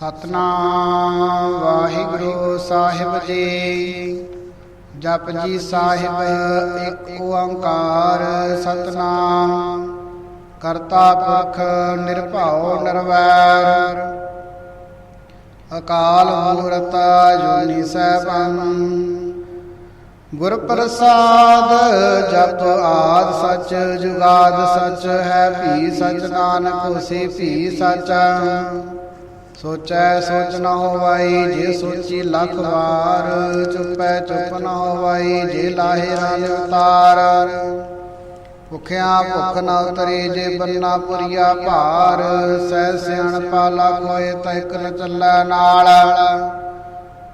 ਸਤਨਾਮ ਵਾਹਿਗੁਰੂ ਸਾਹਿਬ ਜੀ। ਜਪ ਜੀ ਸਾਹਿਬ, ਇੱਕ ਓੰਕਾਰ ਸਤਨਾਮ। ਕਰਤਾ ਪੁਰਖ ਨਿਰਭਉ ਨਿਰਵੈਰ। ਅਕਾਲ ਮੂਰਤ ਜੁਨੀ ਸੈਭੰ। ਗੁਰ ਪ੍ਰਸਾਦ ਜਪ ਆਦ ਸਚ, ਜੁਗਾਦ ਸਚ, ਹੈ ਭੀ ਸਚ ਨਾਨਕ ਹੋਸੀ ਭੀ ਸਚ। ਸੋਚੈ ਸੋਚ ਨ ਹੋਵਾਈ, ਜੇ ਸੋਚੀ ਲੱਖ ਵਾਰ, ਚੁੱਪੈ ਚੁੱਪ ਨ ਹੋਵਾਈ, ਜੇ ਲਾਹੇ ਰਨ ਉਤਾਰ ਭੁਖਿਆ ਭੁਖ ਨ ਉਤਰੇ, ਜੇ ਬੰਨਾ ਪੁਰੀਆ ਭਾਰ। ਸਹਿ ਸਿਆਣ ਪਾਲਾ ਕੋਏ ਤੈਕ ਚੱਲੈ ਨਾਲ।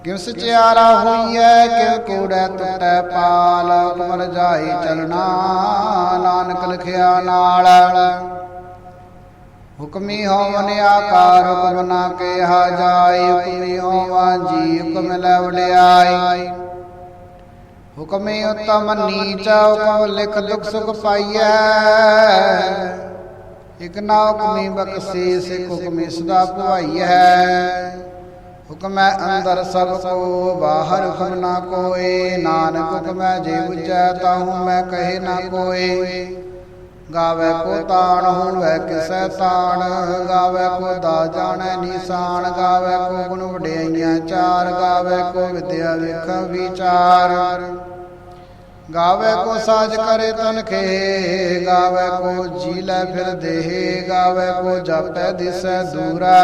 ਕਿਉ ਸਚਿਆਰਾ ਹੋਈਐ, ਕਿਉ ਕੂੜੈ ਟੁੱਟੈ ਪਾਲ। ਕਮਰ ਜਾਈ ਚਲਣਾ, ਨਾਨਕ ਲਿਖਿਆ ਨਾਲ। ਹੁਕਮੀ ਹੋਵਨ ਆਕਾਰ ਹੁਕਮ ਨਾ ਕਿਹਾ ਜਾਏ, ਹੁਕਮੀ ਹੋਵਾ ਜੀ ਹੁਕਮ ਲੈ ਵਡਿਆਈ ਹੁਕਮੇ ਉਤਮ ਨੀਚ ਹੁਕਮ ਲਿਖ ਦੁਖ ਸੁਖ ਪਾਈਐ। ਇਕ ਨਾ ਹੁਕਮੀ ਬਖਸ਼ੀ, ਸਿਖ ਹੁਕਮੀ ਸਦਾ ਭਵਾਈਐ। ਹੁਕਮੈ ਅੰਦਰ ਸਭ ਕੋ, ਬਾਹਰ ਹੁਕਮ ਨਾ ਕੋਏ। ਨਾਨਕ ਹੁਕਮੈ ਜੇ ਬੁਝੈ, ਤਾਹੂ ਮੈਂ ਕਹੇ ਨਾ ਕੋਏ। ਗਾਵੇ ਕੋ ਤਾਣ ਹੋਵੇ ਕਿਸੈ ਤਾਣ। ਗਾਵੇ ਕੋ ਦਾ ਜਾਣੈ ਨਿਸ਼ਾਨ। ਗਾਵੇ ਕੋ ਗੁਣ ਵਡਿਆਈਆਂ ਚਾਰ। ਗਾਵੇ ਕੋ ਵਿਦਿਆ ਵੇਖ ਵਿਚਾਰ। ਗਾਵੇ ਕੋ ਸਾਜ ਕਰੇ ਤਨਖੇ ਗਾਵੇ ਕੋ ਜੀ ਲੈ ਫਿਰ ਦੇਹ। ਗਾਵੇ ਕੋ ਜਪੈ ਦਿਸੈ ਦੂਰਾ।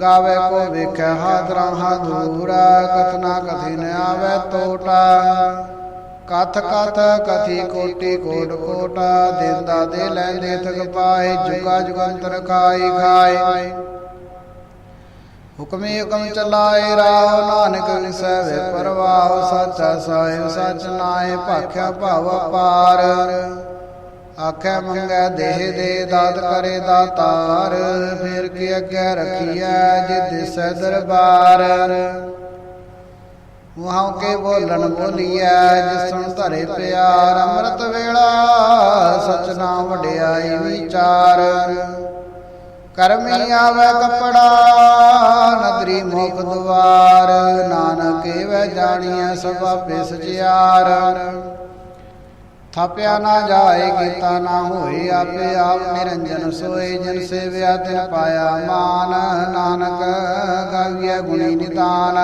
ਗਾਵੇ ਕੋ ਵੇਖੈ ਹਾਦਰਾ ਹਾਦੂਰਾ ਕਤਨਾ ਕਥੀ ਨ ਆਵੇ ਤੋਟਾ। ਕਥ ਕਥ ਕਥੀ ਕੋਟੀ ਕੋਟ ਕੋਟਾ ਦੇਂਦਾ ਦੇ ਲੈਂਦੇ ਥਕ ਪਾਏ, ਜੁਗਾ ਜੁਗੰਤਰ ਖਾਈ ਖਾਏ। ਹੁਕਮੇ ਹੁਕਮ ਚਲਾਏ, ਰਾਹ ਨਾਨਕ ਵਿਸੈ ਪਰਵਾਹ ਸੱਚਾ ਸਾਹਿਬ ਸੱਚ ਨਾਏ, ਭਾਖਿਆ ਭਵ ਪਾਰ ਆਖੇ ਮੰਗੈ ਦੇਹ ਦੇ ਦਾਤ ਕਰੇ ਦਾਤਾਰ, ਫਿਰ ਕੀ ਅੱਗੇ ਰਖੀਐ ਜੇ ਦਿਸੈ ਦਰਬਾਰ। ਵਹਾਂ ਕੇ ਬੋਲਣ ਬੋਲੀਐ ਜਿਸ ਸੁਣ ਧਰੇ ਪਿਆਰ, ਅੰਮ੍ਰਿਤ ਵੇਲਾ ਸਚ ਨਾਮ ਵਡਿਆਈ ਵਿਚਾਰ। ਕਰਮੀ ਆਵੇ ਕਪੜਾ, ਨਦਰੀ ਮੁਖ ਦੁਆਰ, ਨਾਨਕ ਵੇ ਜਾਣੀਐ ਸਭ ਆਪੇ ਸਚਿਆਰ। ਥਾਪਿਆ ਨਾ ਜਾਏ ਕੀਤਾ ਨਾ ਹੋਏ, ਆਪੇ ਆਪ ਨਿਰੰਜਨ ਸੋਏ, ਜਿਨ ਸੇਵਿਆ ਤਿਨ ਪਾਇਆ ਮਾਨ। ਨਾਨਕ ਗਾਵੀਐ ਗੁਣੀ ਨਿਦਾਨ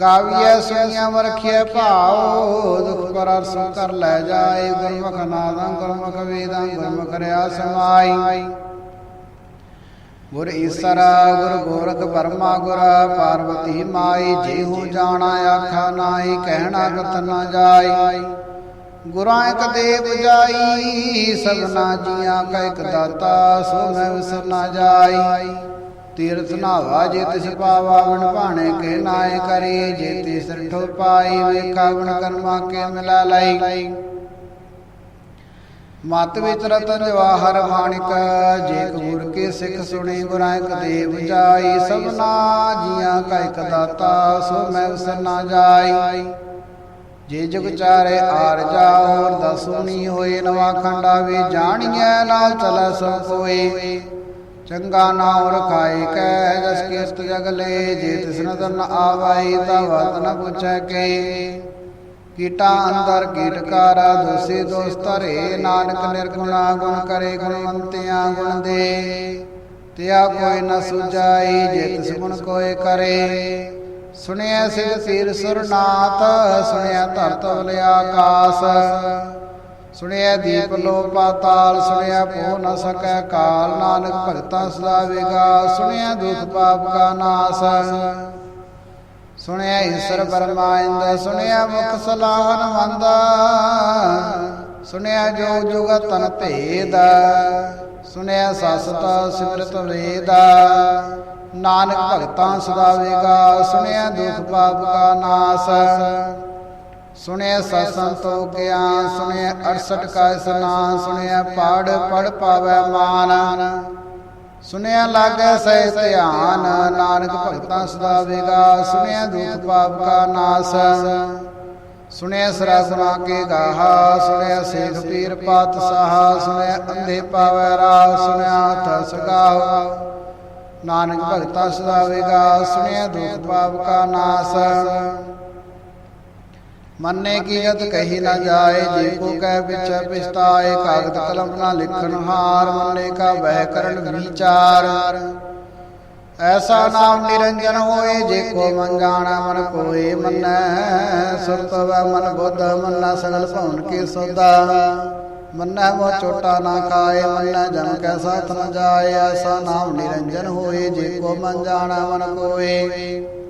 ਗਾਵੀਐ ਸੁਣੀਆਂ ਵਰਖਿਐ ਭਾਉ, ਦੁਖ ਪਰ ਅਰਸ ਕਰ ਲੈ ਜਾਏ, ਗੁਰਮੁਖ ਨਾਦਾਂ, ਗੁਰਮੁਖ ਵੇਦਾਂ, ਗੁਰਮੁਖ ਰਿਆ ਸਮਾਈ। ਗੁਰ ਈਸਰ, ਗੁਰ ਗੋਰਖ ਬਰਮਾ ਗੁਰ ਪਾਰਵਤੀ ਮਾਈ, ਜੇਹੂ ਜਾਣਾ ਆਖਾ ਨਾਹੀ, ਕਹਿਣਾ ਕਤ ਨਾ ਜਾਈ। ਗੁਰਾਂ ਇੱਕ ਦੇ 부ਜਾਈ, ਸਭਨਾ ਜੀਆਂ ਕਾ ਇੱਕ ਦਾਤਾ, ਸੋ ਮੈਂ ਵਿਸਰ ਨਾ ਜਾਈ। ਤੀਰਥ ਨਾਵਾ ਜੇ ਤਿਸ ਪਾਵਾ ਭਾਣੇ ਕੇ ਨਾਏ ਕਰੀ, ਜੇ ਤਿਸ ਠੋ ਪਾਈ ਵੇਖਾ ਵਣ ਕਰਮਾ ਕੇ ਮਿਲਾ ਲਈ। ਮਤ ਵਿੱਚ ਰਤਨ ਜਵਾਹਰ ਮਾਣਿਕ, ਜੇ ਕਬੂਰ ਕੇ ਸਿੱਖ ਸੁਣੀ ਗੁਰਾਂ ਦੇ 부ਜਾਈ ਸਭਨਾ ਜੀਆਂ ਕਾ ਇੱਕ ਦਾਤਾ, ਸੋ ਮੈਂ ਵਿਸਰ ਨਾ ਜਾਈ। ਜੇ ਜੁਗ ਚਾਰੇ ਆਰ ਜਾ ਹੋਰ ਹੋਏ, ਨਵਾ ਖੰਡਾ ਵੀ ਜਾਣੀਐ, ਨਾਲ ਚਲੈ ਸੋ ਕੋਏ ਚੰਗਾ ਨਾਮ ਰਖਾਈ ਕੈ ਜਸ ਕੀਰਤ ਜਗ ਲੈ, ਜੇ ਤਿਸ ਨਦਰ ਨ ਆਵਾਈ ਤਾ ਵਤ ਨ ਪੁੱਛੈ ਕੇ। ਕੀਟਾ ਅੰਦਰ ਕੀਟਕਾਰਾ ਦੋਸੇ ਦੋਸ ਧਰੇ, ਨਾਨਕ ਨਿਰਗੁਣਾ ਗੁਣ ਕਰੇ ਗੁਣਵੰਤਿਆਂ ਗੁਣ ਦੇ। ਤਿਆ ਕੋਈ ਨ ਸੁਜਾਈ ਜੇ ਤਿਸ ਗੁਣ ਕੋਏ ਕਰੇ। ਸੁਣਿਆ ਸੇ ਤੀਰ ਸੁਰਨਾਥ ਸੁਣਿਆ ਧਰਤ ਵਲਿਆ ਆਕਾਸ ਸੁਣਿਆ ਦੀਪ ਲੋ ਪਾਤਾਲ, ਸੁਣਿਆ ਪੋ ਨ ਸਕੈ ਕਾਲ, ਨਾਨਕ ਭਗਤਾ ਸਦਾ ਵੇਗਾ। ਸੁਣਿਆ ਦੁਖ ਪਾਪ ਕਾ ਨਾਸ। ਸੁਣਿਆ ਈਸ਼ਰ ਬਰਮਾ ਸੁਣਿਆ ਮੁਖ ਸਲਾਹਨ ਮੰਦਾ। ਸੁਣਿਆ ਜੋ ਜੁਗ ਤਨ ਭੇਦ। ਸੁਣਿਆ ਸਸਤਾ ਸਿਮਰਤ ਵੇਦ। ਨਾਨਕ ਭਗਤਾਂ ਸਦਾ ਵੇਗਾ। ਸੁਣਿਆ ਦੁਖ ਪਾਪ ਕਾ ਨਾਸ। ਸੁਣਿਆ ਸਤਸੰਤੋ ਗਿਆਨ ਸੁਣਿਆ 68 ਕਾ ਇਸਨਾਨ ਸੁਣਿਆ ਪਾੜ ਪੜ ਪਾਵੈ ਮਾਨ। ਸੁਣਿਆ ਲਾਗੈ ਸਹਿ ਧਿਆਨ, ਨਾਨਕ ਭਗਤਾਂ ਸਦਾ ਵੇਗਾ, ਸੁਣਿਆ ਦੁਖ ਪਾਪ ਕਾ ਨਾਸ। ਸੁਣਿਆ ਸਰਾਸਨਾ ਕੇ ਗਾਹਾ, ਸੁਣਿਆ ਸੇਖ ਪੀਰ ਪਾਤ ਸਾਹਾ ਸੁਣਿਆ ਅੰਧੇ ਪਾਵੈ ਰਾਹ, ਸੁਣਿਆ ਹੱਥ ਸਗਾਹ ਨਾਨਕ ਸਦਾ ਸਦਾਵੇਗਾ ਸੁਣਿਆ ਦੁਖ ਪਾਪ ਕਾ ਨਾਸ। ਮੰਨੇ ਕੀ ਕਹੀ ਨਾ ਜਾਏ, ਜੇ ਕੋ ਕਹਿ ਪਿਛੈ ਪਿਛਤਾਏ, ਕਾਗਦ ਕਲਮ ਨਾ ਲਿਖਣ ਹਾਰ, ਮੰਨੇ ਕਾ ਬਹਿ ਕਰਨ ਵਿਚਾਰ। ਐਸਾ ਨਾਮ ਨਿਰੰਜਨ ਹੋਏ, ਜੇ ਕੋ ਮਨ ਜਾਣਾ, ਮਨ ਕੋਏ ਮੰਨੈ। ਸੁਰਤ ਵੈ ਮਨ ਬੁੱਧ, ਮੰਨਾ ਸਗਲ ਭਉਨ ਕੇ ਸੋਦਾ ਮੰਨੈ ਮੋ ਛੋਟਾ ਨਾ ਖਾਏ, ਮੰਨੈ ਜਨ ਕੈ ਸਾਥ ਨ ਜਾਏ। ਐਸਾ ਨਾਮ ਨਿਰੰਜਨ ਹੋਏ, ਜੇ ਕੋ ਮਨ ਜਾਣਾ, ਮਨ ਕੋਏ।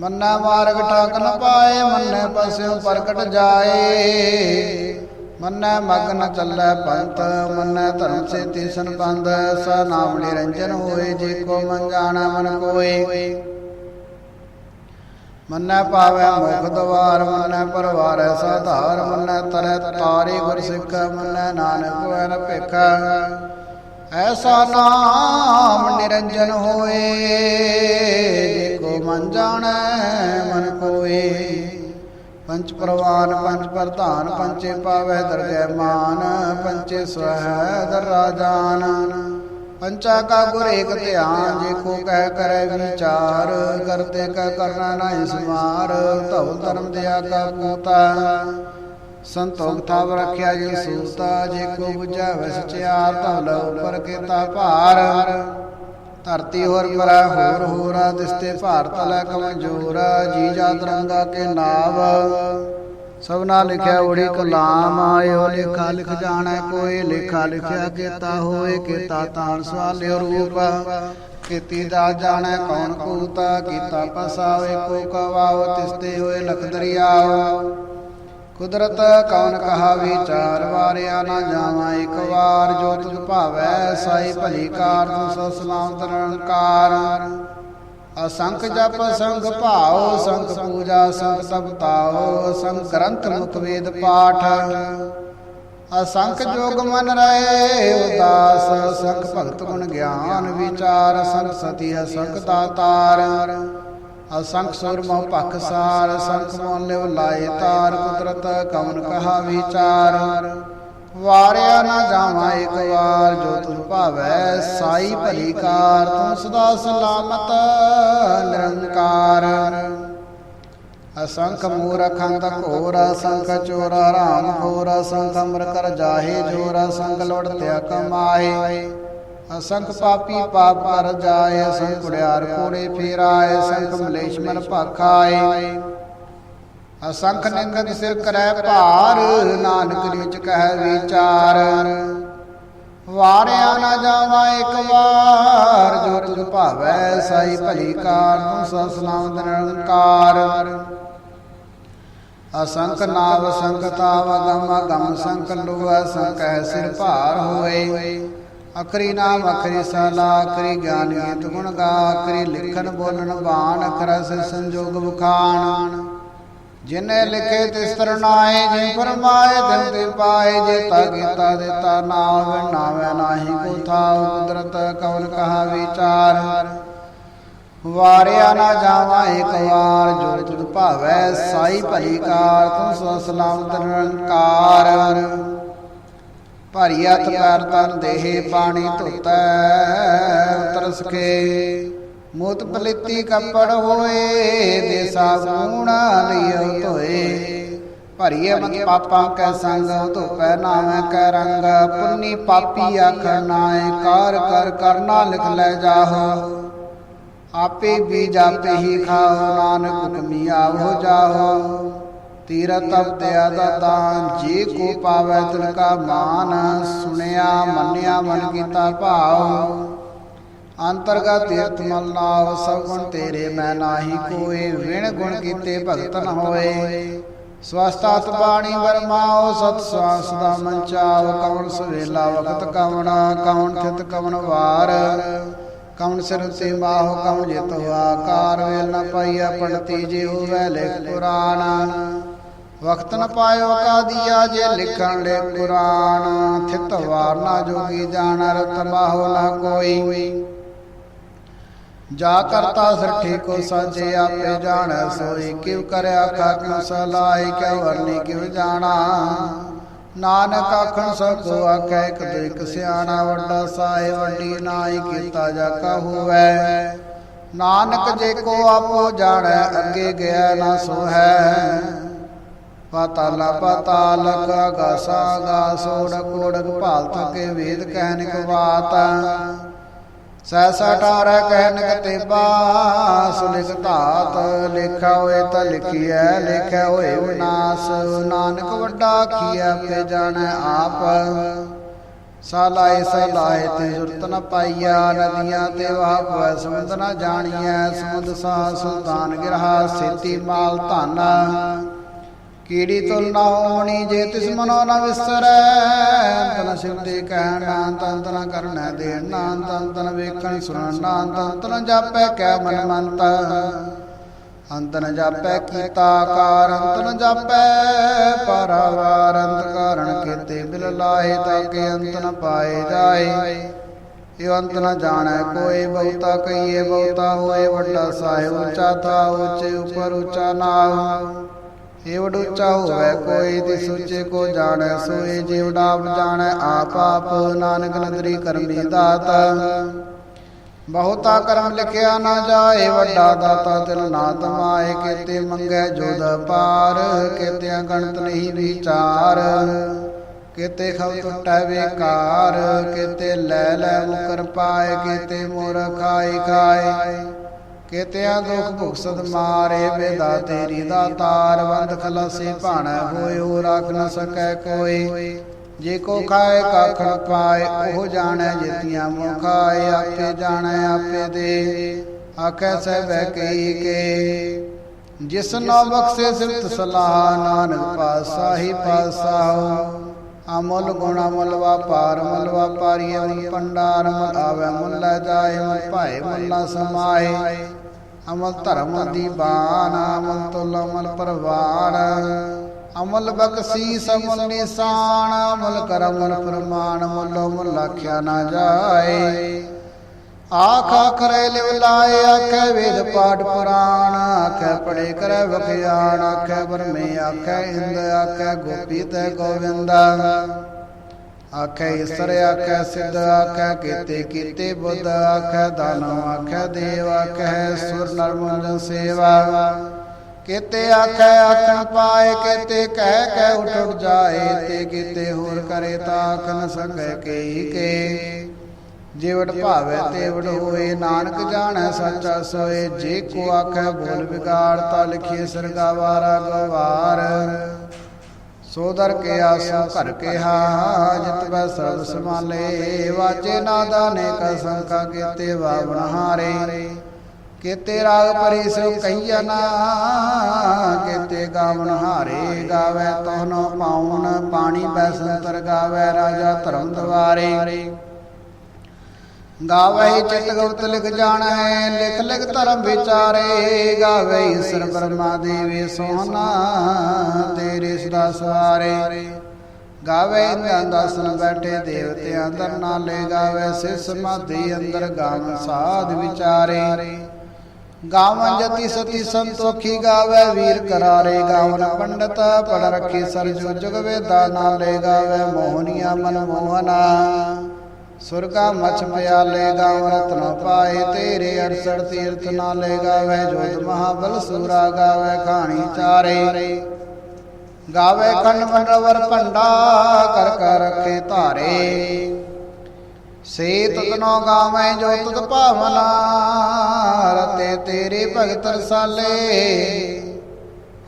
ਮੰਨੈ ਮਾਰਗ ਟਾਕ ਨ ਪਾਏ, ਮੰਨੈ ਪਸਿਓ ਪ੍ਰਗਟ ਜਾਏ। ਮੰਨੈ ਮਗਨ ਚੱਲੈ ਪੰਥ, ਮੰਨੈ ਧਰਮ ਸੇ ਤੀਸਨ ਬੰਦ ਸਾ ਨਾਮ ਨਿਰੰਜਨ ਹੋਏ, ਜੇ ਕੋ ਮਨ ਜਾਣਾ ਮਨ ਕੋਏ। ਮੰਨੈ ਪਾਵੈ ਮੁਖ ਦਵਾਰ, ਮੰਨੈ ਪਰਵਾਰੈ ਸਾਧਾਰ, ਮੰਨੈ ਤਰੈ ਤਾਰੇ ਗੁਰ ਸਿੱਖ, ਮੰਨੈ ਨਾਨਕ ਵੈਰ ਨ ਐਸਾ ਨਾਮ ਨਿਰੰਜਨ ਹੋਏ ਮਨ ਜਾਣੈ, ਮਨ ਕੋਏ ਪੰਚ ਪ੍ਰਵਾਨ ਪੰਚ ਪ੍ਰਧਾਨ ਪੰਚੇ ਪਾਵੈ ਦਰਗਹਿ ਮਾਨ ਪੰਚੇ ਸਵਹਿ ਦਰ ਪੰਚਾ ਕਾ ਗੁਰ ਏਕ ਧਿਆਨ ਜੇ ਕੋ ਕਹਿ ਕਰੈ ਵਿਚਾਰ। ਕਰਤੇ ਕਾ ਕਰਨਾ ਨਾਹੀ ਸਮਾਰ, ਧਉ ਧਰਮ ਦਿਆ ਕਾ ਪੂਤਾ। ਸੰਤੋਖ ਥਾਵ ਰੱਖਿਆ ਜੇ ਸੂਤਾ ਜੇ ਕੋ ਬੁਝਾ ਵਸਚਿਆਰ ਧਉ ਲਉ ਉਪਰ ਕੀਤਾ ਭਾਰ। ਧਰਤੀ ਹੋਰ ਪਰਾ ਹੋਰ ਹੋਰਾ ਦਿਸਤੇ ਭਾਰਤ ਲੈ ਕਮਜੋਰ, ਜੀ ਜਾਤ ਰੰਗਾ ਕੇ ਨਾਵ। ਸਭਨਾ ਲਿਖਿਆ ਉੜੀ ਕਲਾਮ ਆਇਓ ਲਿਖਾ ਲਿਖ ਜਾਣਾ, ਕੋਈ ਲੇਖਾ ਲਿਖਿਆ ਕੀਤਾ ਹੋਏ ਕੀਤਾ ਤਾਨ ਸਵਾਲਿਓ ਰੂਪ। ਕੀਤੀ ਦਾ ਜਾਣੈ ਕੌਣ ਕੂਤਾ, ਕੀਤਾ ਪਸਾਵੇ ਕੋ ਕਵਾਓ ਤਿਸਤੇ ਹੋਏ ਲਖ ਦਰਿਆਉ ਕੁਦਰਤ ਕੌਣ ਕਹਾ ਵਿਚਾਰ ਵਾਰਿਆ ਨਾ ਜਾਵਾਂ ਇੱਕ ਵਾਰ, ਜੋ ਤੁਧ ਭਾਵੈ ਸਾਈ ਭਲੀ ਕਾਰ, ਤੂੰ ਸੋ ਸਲਾਮ ਨਿਰੰਕਾਰ। ਅਸੰਖ ਜਪ, ਸੰਗ ਭਾਉ, ਸੰਗ ਪੂਜਾ, ਸੰਗ ਤਪ ਤਾਉ ਸੰਖ ਗ੍ਰੰਥ ਮੁਖ ਵੇਦ ਪਾਠ। ਅਸੰਖ ਜੋਗ ਮਨ ਰਹੇ ਉਦਾਸ ਸੰਗ ਭਗਤ ਗੁਣ ਗਿਆਨ ਵਿਚਾਰ ਸੰਖ ਸਤੀ ਅਸੰਖ ਦਾਤਾਰ। ਅਸੰਖ ਸੁਰ ਮੋ ਭਖ ਸਾਰ, ਸੰਖ ਮੋਨ ਲਿਵ ਲਾਏ ਤਾਰ, ਕੁਦਰਤ ਕਵਨ ਕਹਾ ਵਿਚਾਰ। ਵਾਰਿਆ ਨਾ ਜਾਵਾਂ ਇੱਕ ਵਾਰ, ਜੋ ਤੁਝ ਭਾਵੈ ਸਾਈ ਭਲੀ ਕਾਰ ਤੂੰ ਸਦਾ ਸਲਾਮਤ ਨਿਰੰਕਾਰ। ਅਸੰਖ ਮੂਰਖੰਤ ਘੋਰ, ਅਸੰਖ ਚੋਰ ਰਾਮ ਘੋਰ, ਅਸੰਖ ਅਮਰ ਕਰ ਜਾਹੇ ਜੋਰ, ਅਸੰਖ ਲੋੜ ਤਿਆ ਕਮਾਏ। ਅਸੰਖ ਪਾਪੀ ਪਾਪ ਕਰ ਜਾਏ ਅਸੰਖ ਕੁੜਿਆਰ ਕੋੜੇ ਫੇਰਾਏ ਅਸੰਖ ਮਲੇਸ਼ ਮਨ ਭਾਖਾਏ। ਅਸੰਖ ਨਿੰਦਕ ਸਿਰ ਕਰੈ ਭਾਰ, ਨਾਨਕ ਰਿਚ ਕਹਿ ਵਿਚਾਰ। ਵਾਰਿਆ ਨਾ ਜਾਵਾ ਇੱਕ ਵਾਰ ਜੋ ਤੁਝ ਭਾਵੈ ਸਾਈ ਭਲੀ ਕਾਰ ਤੂੰ ਸਸਨਾਮ ਨਿਰੰਕਾਰ ਅਸੰਖ ਨਾਵ ਸੰਖ ਤਾਵ ਗਮ ਗਮ ਸੰਖ ਲੁਵ ਸੰਕੈ ਸਿਰ ਭਾਰ ਹੋਏ। ਅਖਰੀ ਨਾਮ ਅਖਰੀ ਸਾਲਾ, ਅਖਰੀ ਗਿਆਨ ਗੀਤ ਗੁਣ ਗਾ, ਅਖਰੀ ਲਿਖਣ ਬੋਲਣ ਬਾਣ ਅਖਰ ਸੰਜੋਗ ਬਖਾਨ ਜਿਨੇ ਲਿਖੇ ਤਿਸ ਤਰਨਾਏ ਜੇ ਫਰਮਾਏ ਦਿਨ ਤੇ ਪਾਏ, ਜੇ ਤਾ ਕੀਤਾ ਦਿੱਤਾ ਨਾਮ ਨਾਵੇਂ ਨਾਹੀ ਕੋ ਥਾਉ ਕੁਦਰਤ ਕਵਨ ਕਹਾ ਵਿਚਾਰ। ਵਾਰਿਆ ਨਾ ਜਾਵਾ ਇੱਕ ਵਾਰ, ਜੋ ਤੁਧ ਭਾਵੈ ਸਾਈ ਭਲੀ ਕਾਰ ਤੂੰ ਸੋ ਸਲਾਮਤ ਨਿਰੰਕਾਰ। ਭਰੀ ਹੱਥ ਪੈਰ ਤਨ ਦੇਹ ਪਾਣੀ ਧੋਤੈ ਉਤਰ ਸਕੇ ਮੋਤ ਪਲਿੱਤੀ ਕੱਪੜ ਹੋਏ ਦੇ ਸਾਬੂਣ ਲਿਓ ਧੋਏ। ਭਰੀਏ ਮਤ ਪਾਪਾਂ ਕੈ ਸੰਗ, ਧੋਪੈ ਨਾਵੇਂ ਕੈ ਰੰਗ। ਪੁੰਨੀ ਪਾਪੀ ਆਖਰ ਨਾਏ, ਕਾਰ ਕਰ ਕਰਨਾ ਲਿਖ ਲੈ ਜਾਹੋ। ਆਪੇ ਵੀ ਜਾਪੇ ਹੀ ਖਾਓ, ਨਾਨਕ ਹੁਕਮੀ ਆਵੋ ਜਾਹੋ। ਤੀਰਤ ਅਵਦਿਆ ਦਾ ਦਾਨ, ਜੇ ਕੋ ਪਾਵੈ ਤਿਨ ਕਾ ਮਾਨ, ਸੁਣਿਆ, ਮੰਨਿਆ, ਮਨ ਕੀਤਾ ਭਾਉ। ਅੰਤਰਗਤ ਤੀਰਥ ਮਲ ਨਾਵ ਸਭ ਗੁਣ ਤੇਰੇ ਮੈਂ ਨਾਹੀ ਕੋਏ, ਵਿਣ ਗੁਣ ਕੀਤੇ ਭਗਤ ਹੋਏ। ਸਵਸਤਾਤ ਬਾਣੀ ਵਰਮਾਓ ਸਤ ਸਵਾਸ ਦਾ ਮੰਚਾਓ ਕਵਣ ਸਵੇਲਾ ਵਖਤ ਕਵਣਾ, ਕਵਣ ਥਿਤ ਕਵਣ ਵਾਰ। ਕਵਣ ਸਿਰ ਤੇ ਮਾਹੁ, ਕਵਣ ਜਿਤ ਆਕਾਰ ਵੇਲ ਨ ਪਾਈਆ ਪੜਤੀ ਜੇ ਹੋਵੇ, ਲਿਖ ਕੁਰਾਨ ਵਕਤ ਨ ਪਾਇਓ ਕਾਦੀਆ ਜੇ ਲਿਖਣ ਲੈ ਕੁਰਾਨ। ਥਿਤ ਵਾਰ ਨਾ ਜੋਗੀ ਜਾਣ, ਰਤ ਮਾਹੁ ਨਾ ਕੋਈ। ਜਾ ਕਰਤਾ ਸ੍ਰਿਠੀ ਕੋ ਸਾਜੇ ਆਪੇ ਜਾਣੈ, ਸੋਈ ਕਿਵ ਕਰਿਆ ਆਖਾ ਸਲਾਈ ਕਿਉ ਵਰਨੀ ਕਿਵ ਜਾਣਾ। ਨਾਨਕ ਆਖਣ ਸਭ ਕੋ ਆਖੈ, ਇੱਕ ਤੋਂ ਇੱਕ ਸਿਆਣਾ ਵੱਡਾ ਸਾਹਿਬ, ਵੱਡੀ ਨਾਈ ਕੀਤਾ ਜਾ ਕਾ ਹੋਵੈ। ਨਾਨਕ ਜੇ ਕੋ ਆਪੋ ਜਾਣੈ, ਅੱਗੇ ਗਿਆ ਨਾ ਸੋਹੈ। ਪਾਤਾਲਾ ਪਾਤਾਲਕ ਆਗਾਸਾ ਆਗਾਸੋੜ ਕੋੜਕ ਭਾਲ ਥਕੇ ਵੇਦ ਕਹਿਨਿਕ ਬਾਤ ਸੈਸਾ ਟਾਰੈ ਕਹਿਨਿਕ ਤੇਬਾ ਸੁਲਿਖ ਧਾਤ ਲਿਖਾ ਹੋਏ ਤਾਂ ਲਿਖੀਐ ਲਿਖਿਆ ਹੋਏ ਵਿਨਾਸ਼। ਨਾਨਕ ਵੱਡਾ ਆਖੀਐ ਆਪੇ ਜਾਣੈ ਆਪ। ਸਾਲਾਏ ਸਾਲਾਏ ਤੇ ਜ਼ੁਰਤ ਨ ਪਾਈਆ ਨਦੀਆਂ ਤੇ ਵਾਹ ਪਵੈ ਸਮੁੰਦ ਨ ਜਾਣੀਐ, ਸਮੁੰਦ ਸਾ ਸੁਲਤਾਨ ਗਿਰਹਾ, ਸੇਤੀ ਮਾਲ ਧਨ। ਕੀੜੀ ਤੁਲ ਨਾ ਹੋਣੀ ਜੇ ਤਿਸ ਮਨੋ ਨ ਵਿਸਰੈ ਅੰਤ ਨ ਸਿਵਦੇ ਕਹਿਣ ਨਾ ਅੰਤ ਨ ਕਰਨੈ ਦੇਣ ਨਾ ਵੇਖਣ ਸੁਣਨ ਨਾ ਅੰਤ ਜਾਪੈ ਕੈ ਮਨ ਮੰਤ। ਅੰਤ ਜਾਪੈ ਕੀਤਾ ਕਾਰ ਅੰਤ ਜਾਪੈ ਪਰਵਾਰ, ਅੰਤ ਕਾਰਣ ਕੀਤੇ ਬਿਲ ਲਾਏ ਤਾਂ ਕਿ ਅੰਤ ਪਾਏ ਜਾਏ। ਇਹ ਅੰਤ ਨ ਜਾਣੈ ਕੋਈ ਬਹੁਤਾ, ਕਹੀਏ ਬਹੁਤਾ ਹੋਏ ਵੱਡਾ ਸਾਹਿਬ, ਉੱਚਾ ਥਾ ਉੱਚੇ ਉੱਪਰ ਉੱਚਾ ਨਾਮ ਏਵੜ ਉੱਚਾ ਹੋਵੇ ਕੋਈ ਤੇ ਸੁਚੇ, ਕੋ ਜਾਣੈ ਸੋਏ ਜਿਵ ਡਾਬ ਜਾਣੈ ਆਪ ਆਪ, ਨਾਨਕ ਨਦਰੀ ਕਰਮੀ ਦਾਤ। ਬਹੁਤਾ ਕਰਮ ਲਿਖਿਆ ਨਾ ਜਾਏ, ਵੱਡਾ ਦਾਤਾ ਤਿਲ ਨਾ ਤਮਾਏ, ਕੀਤੇ ਮੰਗੈ ਜੁਦ ਪਾਰ ਕੀਤਿਆਂ ਗਣਤ ਨਹੀਂ ਵਿਚਾਰ। ਕੀਤੇ ਖਵ ਟੁੱਟੈ ਵਿਕਾਰ, ਕੀਤੇ ਲੈ ਲੈ ਮੁਕਰ ਪਾਏ, ਕੀਤੇ ਮੋਰ ਖਾਈ ਖਾਏ। ਕੀਤਿਆਂ ਦੁਖ ਭੁਗਸਦ ਮਾਰੇ ਬੇਦਾ ਤੇਰੀ ਦਾ ਤਾਰ ਬੰਦ ਖਲਾਸੇ ਭਾਣਾ ਹੋਇਓ, ਰੱਖ ਨ ਸਕੈ ਕੋਈ। ਜੇ ਕੋ ਖਾਏ, ਕਾਖਣ ਪਾਏ, ਉਹ ਜਾਣੈ ਜਿਤੀਆਂ ਮੁਖਾਏ ਆਪੇ ਜਾਣੈ ਆਪੇ ਦੇ। ਆਖੈ ਸਹਿਬੈ ਕਈ ਕੇ, ਜਿਸ ਨੋ ਬਖਸ਼ੇ ਸਿਫਤ ਸਲਾਹ, ਨਾਨਕ ਪਾਸਾ ਹੀ। ਅਮਲ ਗੁਣ ਅਮਲ ਵਪਾਰ ਮਲ ਵਪਾਰੀ ਅਮਲ ਪੰਡਾਰ ਮਲ ਆਵੇ ਮੁੱਲ ਜਾਏ ਮਲ ਭਾਏ ਮੁੱਲਾ ਸਮਾਏ। ਅਮਲ ਧਰਮ ਦੀ ਬਾਣ, ਅਮਲ ਤੁਲ ਅਮਲ ਪਰਵਾਨ ਅਮਲ ਬਖਸ਼ੀ ਸਮਲ ਨਿਸ਼ਾਨ, ਅਮਲ ਕਰਮ ਪ੍ਰਮਾਣ ਮੁੱਲੋ ਮੁੱਲ ਆਖਿਆ ਨਾ ਜਾਏ। ਆਖ ਆਖਰੇ ਲਿਵ ਲਾਏ, ਆਖੇ ਵੇਦ ਪਾਠ ਪੁਰਾਣ, ਆਖੇ ਪੜੇ ਕਰੈ ਵਖਿਆਣ, ਆਖੇ ਬਰਮੇ ਆਖੇ ਇੰਦ, ਆਖੇ ਗੋਪੀ ਤੇ ਗੋਵਿੰਦ। ਆਖੇ ਈਸਰ, ਆਖੇ ਸਿੱਧ, ਆਖੇ ਕੀਤੇ ਕੀਤੇ ਬੁੱਧ, ਆਖੇ ਦਾਨਵ, ਆਖੇ ਦੇਵ, ਆਖੇ ਸੁਰ ਨਰਮਨ ਮੁੰਜ ਸੇਵਾ। ਕੀਤੇ ਆਖੇ ਆਖਣ ਪਾਏ, ਕੀਤੇ ਕਹਿ ਕਹਿ ਉਠ ਉਠ ਜਾਏ, ਤੇ ਕੀਤੇ ਹੋਰ ਕਰੇ ਤਾਂ ਆਖਣ ਨ ਸਕੈ ਕੇ। ਜਿਵੜ ਭਾਵੇ ਤੇਵੜ ਹੋਏ, ਨਾਨਕ ਜਾਣੈ ਸੱਚਾ ਸੋਏ ਜੇ ਕੋ ਆਖੈ ਬੋਲ ਵਿਗਾੜ, ਤਾ ਲਿਖੇ ਸਰਗਾਵਾਰਾ ਗਵਾਰ। ਸੋ ਕੇ ਆਸੋ ਘਰ ਕੇ ਜਿਤ ਬੈ ਸਰਬ ਸਮਾਲੇ ਵਾਜੇ ਨਾਦਾ ਨੇ ਕ ਸੰਕਾ ਕੀਤੇ ਵਾਵਣ ਹਾਰੇ। ਕੀਤੇ ਰਾਗ ਪਰੀ ਸੋ ਕਈਆ ਨਾ, ਕੀਤੇ ਗਾਵਣ ਹਾਰੇ, ਗਾਵੇ ਤੋਨੋ ਪਾਉਣ, ਪਾਣੀ ਬੈ ਸੰਤਰ ਗਾਵੇ ਰਾਜਾ ਧਰਮ ਦਵਾਰੇ। ਗਾਵੈ ਚਿਤ ਗੁਪਤ ਲਿਖ ਜਾਣੈ, ਲਿਖ ਲਿਖ ਧਰਮ ਵਿਚਾਰੇ, ਗਾਵੈ ਈਸ਼ਰ ਬ੍ਰਹਮਾ ਦੇਵੀ ਸੋਨਾ ਤੇਰੇ ਸਦਾ ਸਵਾਰੇ। ਗਾਵੇ ਇੰਦਿਆਂ ਦਸਨ ਬੈਠੇ ਦੇਵਤਿਆਂ ਅੰਦਰ ਨਾਲੇ, ਗਾਵੇ ਸਿਰ ਸਮਾਧੀ ਅੰਦਰ ਗਾਵਨ ਸਾਧ ਵਿਚਾਰੇ। ਗਾਵਨ ਜਤੀ ਸਤੀ ਸੰਤੋਖੀ, ਗਾਵੇ ਵੀਰ ਕਰਾਰੇ, ਗਾਵਨ ਪੰਡਤ ਪੜ ਰੱਖੀ ਸਰਜੂ ਜਗ ਵੇਦਾ ਨਾਲੇ, ਗਾਵੇ ਮੋਹਨੀਆ ਮਨ ਮੋਹਨਾ। ਸੁਰਗਾ ਮਛ ਪਿਆਲੇ ਗਾਵ ਰਤਨ ਪਾਏ, ਤੇਰੇ 68 ਤੀਰਥ ਲੈ ਗਾਵੇ, ਜੋਤ ਮਹਾਬਲ ਸੂਰਾ ਗਾਵੇ ਖਾਣੀ ਚਾਰੇ। ਗਾਵੇ ਖੰਡ ਮੰਡਵਰ ਭੰਡਾ, ਕਰ ਕਰ ਰੱਖੇ ਧਾਰੇ। ਸੇ ਤਤਨੋ ਗਾਵੇਂ, ਜੋ ਤੁਧ ਭਾਵਨਾ, ਰਤੇ ਤੇਰੇ ਭਗਤ ਰਸਾਲੇ।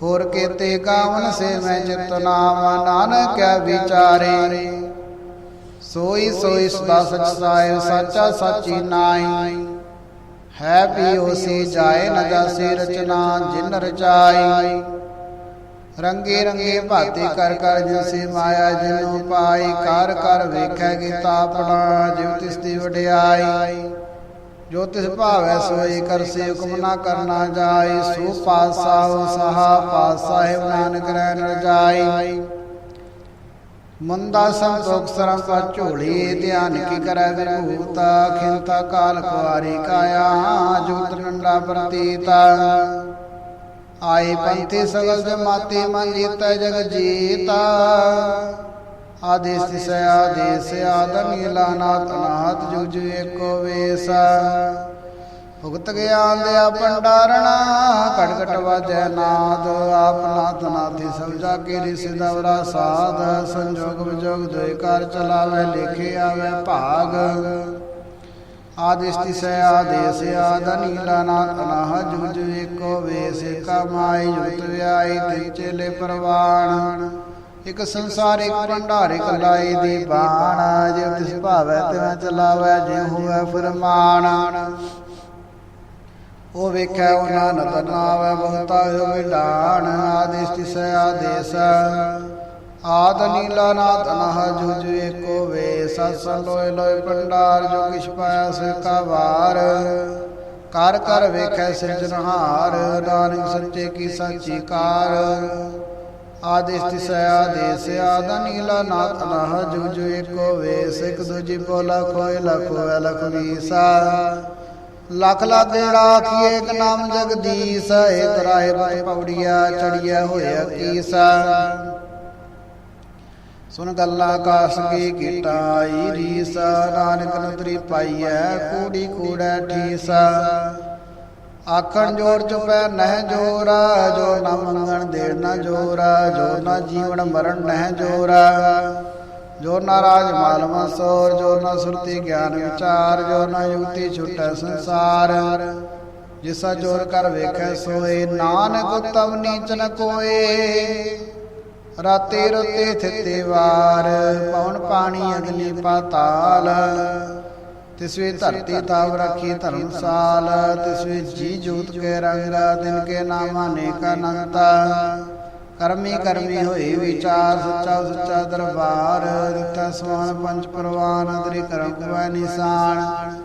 ਹੋਰ ਕੀਤੇ ਗਾਵਨ ਸੇ ਮੈਂ ਚਿਤ ਨਾਮ ਨਾਨਕ ਵਿਚਾਰੇ। ਸੋਈ ਸੋਈ ਸਦਾ ਸਚ ਸਾਹਿਬ ਸਾਚਾ ਸਾਚੀ ਨਾਈ ਹੈ ਪੀਓ ਸੀ ਜਾਏ ਨ ਜਾਸੀ ਰਚਨਾ, ਜਿਨ ਰਚਾਈ। ਰੰਗੇ ਰੰਗੇ ਭਾਤੇ ਕਰ ਕਰ ਜਿਸੇ ਮਾਇਆ, ਜਿਨੋ ਪਾਈ। ਕਰ ਕਰ ਵੇਖੈ ਗੀਤਾ ਆਪਣਾ ਜਿਉ ਤਿਸ ਦੀ ਵਡਿਆਈ। ਜੋ ਤਿਸ ਭਾਵੈ ਸੋਈ ਕਰਸੇ ਹੁਕਮ ਨਾ ਕਰਨਾ ਜਾਈ। ਸੋ ਪਾਸਾ ਹੋ ਸਹਾ ਪਾਸਾ ਹੈ ਨਾਨਕ ਰਹਿ ਨ ਜਾਈ। ਮੰਦਾ ਸੰਤੋਖ ਸਰਮ ਪਾ ਝੋਲੀ ਧਿਆਨ ਕੀ ਕਰੈ ਵਿਭੂਤਾ ਖਿੰਤਾ ਕਾਲ ਕੁਆਰੀ ਕਾਇਆ, ਜੋਤ ਨੰਡਾ ਪ੍ਰਤੀਤਾ। ਆਏ ਪੰਥੀ ਸਗਲ ਦੇ ਮਾਤੇ ਮਨ ਜੀਤੈ ਜਗ ਜੀਤਾ। ਆਦੇਸ ਤਿਸ ਆਦੇਸ ਆਦ ਨੀਲਾ ਨਾਥ ਨਾਥ ਏਕੋ ਵੇਸ। ਭੁਗਤ ਗਿਆਨ ਦਿਆ ਭੰਡਾਰਣਾ ਘਟ ਘਟ ਵਾਜੈ ਨਾਦ, ਆਪ ਨਾਥ ਨਾਥੀ ਸਭ ਜਾ ਕੇ ਰਿਸ ਸਾਧ, ਸੰਜੋਗ ਵਿਜੋਗ ਦੋਇ ਕਰ ਚਲਾਵੇ, ਲਿਖੇ ਆਵੇ ਭਾਗ। ਆਦਿਸ ਤਿਸ ਆਦੇਸ, ਆਦ ਨਾਥ ਨਾਹ, ਜੁਗ ਏਕੋ ਵੇਸ ਕਮਾਈ ਜੁਗਤ ਵਿਆਈ ਤੇ ਚੇਲੇ ਪ੍ਰਵਾਨ ਇਕ ਸੰਸਾਰਿਕ ਭੰਡਾਰਿਕ ਲਾਈ ਦੀ ਬਾਣ, ਜੇ ਤਿਸ ਭਾਵੈ ਤਿਵੇਂ ਚਲਾਵੈ, ਜੇ ਹੋਵੇ ਫਰਮਾਨ। ਉਹ ਵੇਖੈ ਉਹਨਾਂ ਨਦਰ ਨਾਵੈ ਬਹੁਤਾ ਹੋਵੇ ਢਾਣ ਆਦੇਸ ਤਿਸ ਆਦੇਸ। ਆਦ ਨੀਲਾ ਨਾਥ ਨਹ ਜੁਜ ਏਕੋ ਵੇ ਸਸ ਲੋਏ ਲੋਏ ਭੰਡਾਰ, ਜੋ ਕਿਛ ਪਾਇਆ ਸੇ ਕਾ ਵਾਰ। ਕਰ ਕਰ ਵੇਖੈ ਸਿਰਜਨਹਾਰ ਨਾਨਕ ਸੱਚੇ ਕੀ ਸਾਚੀ ਕਾਰ। ਆਦੇਸ ਤਿਸ ਆਦੇਸ, ਆਦ ਨੀਲਾ ਨਾਥ ਨਹ ਜੁਜ ਏਕੋ ਵੇ ਸਿਕ ਦੁਜੀ ਬੋਲਾ ਕੋਇ ਲਖ ਲਖ ਵੀਸਾ ਲਖ ਲਖ ਰਾਖੀਏ ਇੱਕ ਨਾਮ ਜਗਦੀਸ਼ ਏ ਤਰਾਏ ਬਤ ਪੌੜੀਆ ਚੜੀਆ ਹੋਇਆ ਕੀਸਾ। ਸੁਨ ਗੱਲਾਂ ਕਾਸ ਕੀ ਕੀਟਾਈ ਰੀਸਾ, ਨਾਨਕ ਨਦਰੀ ਪਾਈਐ, ਕੂੜੀ ਕੂੜੈ ਠੀਸਾ। ਆਖਣ ਜੋਰ ਚੁਪੈ ਨਹਿ ਜੋਰਾ, ਜੋ ਨਾ ਮੰਗਣ ਦੇਣ ਨਾ ਜੋਰਾ, ਜੋ ਨਾ ਜੀਵਨ ਮਰਨ ਨਹਿ ਜੋਰਾ। ਜੋ ਨਾ ਰਾਜ ਮਾਲ ਮਸੋਰ ਜੋ ਨਾ ਸੁਰਤੀ ਗਿਆਨ ਵਿਚਾਰ, ਜੋ ਨਾ ਯੁਕਤੀ ਛੁਟੈ ਸੰਸਾਰ। ਜਿਸਾ ਜੋਰ ਕਰ ਵੇਖੈ ਸੋਏ, ਨਾਨਕ ਉਤਮ ਨੀਚ ਨ ਕੋਏ। ਰਾਤੇ ਰਤੇ ਥਿਤੇ ਵਾਰ, ਪਵਨ ਪਾਣੀ ਅਗਨੀ ਪਾਤਾਲ। ਤਿਸਵੇ ਧਰਤੀ ਤਾਵ ਰੱਖੀ ਧਰਮਸਾਲ, ਤਿਸਵੇ ਜੀ ਜੋਤ ਕੇ ਰੰਗ, ਦਿਨ ਕੇ ਨਾਮ ਅਨੇਕ ਅਨੰਤਾ। ਕਰਮੀ ਕਰਮੀ ਹੋਈ ਵਿਚਾਰ ਸੁੱਚਾ ਸੁੱਚਾ ਦਰਬਾਰ, ਦਿੱਤਾ ਸਵਾਨ ਪੰਜ ਪ੍ਰਵਾਨ, ਅਦਰੀ ਕਰਮ ਕਵੈ ਨਿਸ਼ਾਨ।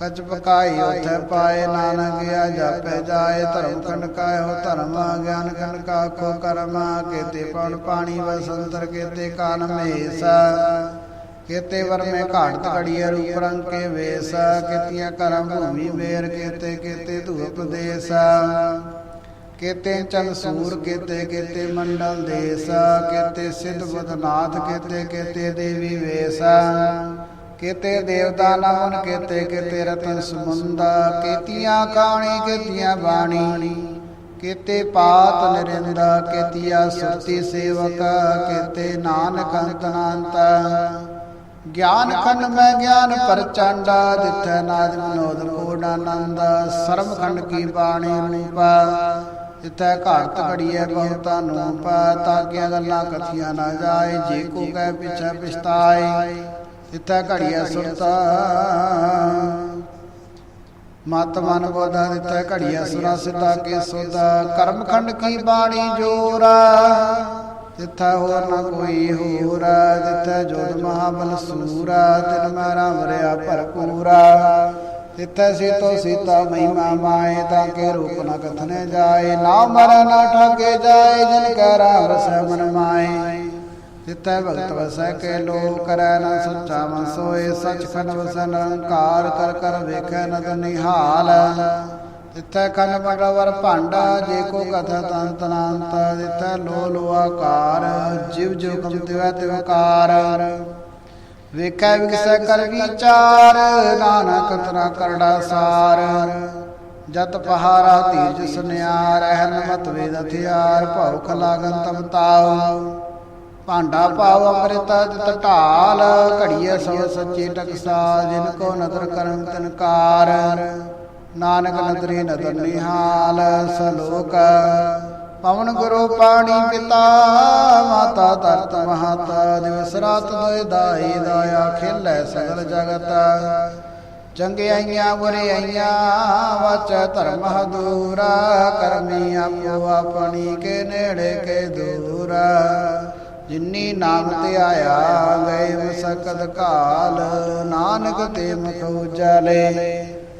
ਕਚ ਪਕਾਈ ਉਥੇ ਪਾਏ, ਨਾਨਕ ਆ ਜਾਪੈ ਜਾਏ, ਧਰਮ ਖੰਡ ਕਾਇਓ, ਧਰਮ ਗਿਆਨ ਖੰਡ ਕਾ ਕੋ ਕਰਮ ਕੇਤੇ ਪਵਨ ਪਾਣੀ ਵਸੰਤਰ ਕੇਤੇ ਕਾਨ ਮੇਸ। ਕੇਤੇ ਵਰਮੇ ਘਾਟ ਘੜੀਏ, ਰੂਪ ਰੰਗ ਕੇ ਵੇਸ। ਕੇਤੀਆਂ ਕਰਮ ਭੂਮੀ ਵੇਰ, ਕੇਤੇ ਕੇਤੇ ਧੂਪ ਦੇਸ। ਕੇਤੇ ਚੰਦ ਸੂਰ ਕੇਤੇ ਕੇਤੇ ਮੰਡਲ ਦੇਸ, ਕੇਤੇ ਸਿੱਧ ਬਦਨਾਥ ਕੇਤੇ ਕੇਤੇ ਦੇਵੀ ਵੇਸ, ਕੇਤੇ ਦੇਵਤਾ ਨਮਨ, ਕੇਤੇ ਕੇਤੇ ਰਤਨ ਸਮੁੰਦਾ ਕੇਤੀਆਂ ਕਾਣੀ, ਕੇਤੀਆਂ ਬਾਣੀ, ਕੇਤੇ ਪਾਤ ਨਰਿੰਦਾ, ਕੇਤੀਆ ਸੁਰਤੀ ਸੇਵਕ, ਕੇਤੇ ਨਾਨਕ ਅੰਤ ਗਿਆਨ ਖੰਡ ਮੈਂ ਗਿਆਨ ਪ੍ਰਚੰਡ ਦਿੱਥੈ ਨਾਦ ਵਿਨੋਦ ਕੋਡ ਆਨੰਦ ਸਰਮ ਖੰਡ ਕੀ ਬਾਣੀ ਰੂਪਾ। ਜਿੱਥੈ ਘਾਟ ਘੜੀਐ ਬਹੁਤਾ ਨੂਪ ਤਾਕੀਆਂ ਗੱਲਾਂ ਕਥੀਆਂ ਨਾ ਜਾਏ, ਜੇ ਕੋ ਕਹਿ ਪਿਛੈ ਪਛਤਾਏ, ਜਿੱਥੈ ਘੜੀਐ ਸੁਰਤਾ। ਮਤ ਮਨ ਬੋਧਾ ਦਿੱਤਾ ਘੜੀਐ ਸੁਰਾ ਸਿੱਧਾ ਕੇ ਸੋਦਾ ਕਰਮ ਖੰਡ ਕੀ ਬਾਣੀ ਜੋਰਾ ਜਿੱਥੈ ਹੋਰ ਨਾ ਕੋਈ ਹੋਰ ਜਿੱਥੈ ਜੋਤ ਮਹਾਬਲ ਸੂਰਾ ਤਿਨ ਮੈਂ ਰਾਮ ਰਿਆ ਭਰਪੂਰਾ ਤਿੱਥੈ ਸੀਤੋ ਸੀਤਾ ਮਹਿਮਾ ਮਾਏ, ਤਾਂ ਕੇ ਰੂਪ ਨ ਕਥਨੇ ਜਾਏ, ਨਾ ਮਰ ਨਾ ਠਾਕੇ ਜਾਏ, ਜਿਨ ਕੈ ਰਾਮ ਰਸੈ ਮਨ ਮਾਏ। ਤਿੱਥੈ ਭਗਤ ਵਸੈ ਕੇ ਲੋ ਕਰੈ ਨ ਸੱਚਾ ਮਨ ਸੋਏ ਸਚ ਖੰਡ ਵਸੈ ਨਿਰੰਕਾਰ, ਕਰ ਕਰ ਵੇਖੈ ਨਦ ਨਿਹਾਲ। ਤਿੱਥੈ ਕੰਨ ਪਟਵਰ ਭਾਂਡਾ, ਜੇ ਕੋ ਕਥਾ ਤਨ ਤਨਾੰਤ, ਤਿੱਥੈ ਲੋ ਲੋ ਆਕਾਰ ਜਿਵ ਜਿਵ ਕਮ ਤਿਵੈ ਤਿਵਕਾਰ ਵੇਖੈ ਵਿਗਸੈ ਕਰ ਵਿਚਾਰ, ਨਾਨਕ ਤਰਾ ਕਰੜਾ ਸਾਰ। ਜਤ ਪਹਾਰਾ ਧੀਰਜ ਸੁਨਿਆਰ ਰਹਿਨ ਮਤ ਵੇਦ ਹਥਿਆਰ, ਭਉ ਲਾਗਨ ਤਮ ਤਾਉ ਭਾਂਡਾ ਪਾਉ ਅੰਮ੍ਰਿਤ ਤਿਤ ਢਾਲ, ਘੜੀਏ ਸੋ ਸੱਚੇ ਟਕਸਾ, ਜਿਨ ਕੋ ਨਦਰ ਕਰਮ ਤਨਕਾਰ ਨਾਨਕ ਨਦਰੀ ਨਦਰ ਨਿਹਾਲ, ਸਲੋਕ ਪਵਨ ਗੁਰੂ ਪਾਣੀ ਪਿਤਾ, ਮਾਤਾ ਧਰਤ ਮਹਾਤਾ, ਦਿਵਸ ਰਾਤ ਦੋਇ ਦਾਈ ਦਾਇਆ, ਖੇਲੇ ਸਗਲ ਜਗਤ। ਚੰਗਿਆਈਆਂ ਬੁਰਿਆਈਆਂ ਵਚ ਧਰਮ ਹਦੂਰਾ, ਕਰਮੀ ਆਪੋ ਆਪਣੀ ਕੇ ਨੇੜੇ ਕੇ ਦੂਰਾ। ਜਿਨੀ ਨਾਮ ਤੇ ਆਇਆ, ਗਏ ਸਕਦ ਕਾਲ, ਨਾਨਕ ਤੇ ਮੁਖ ਉਜਲੇ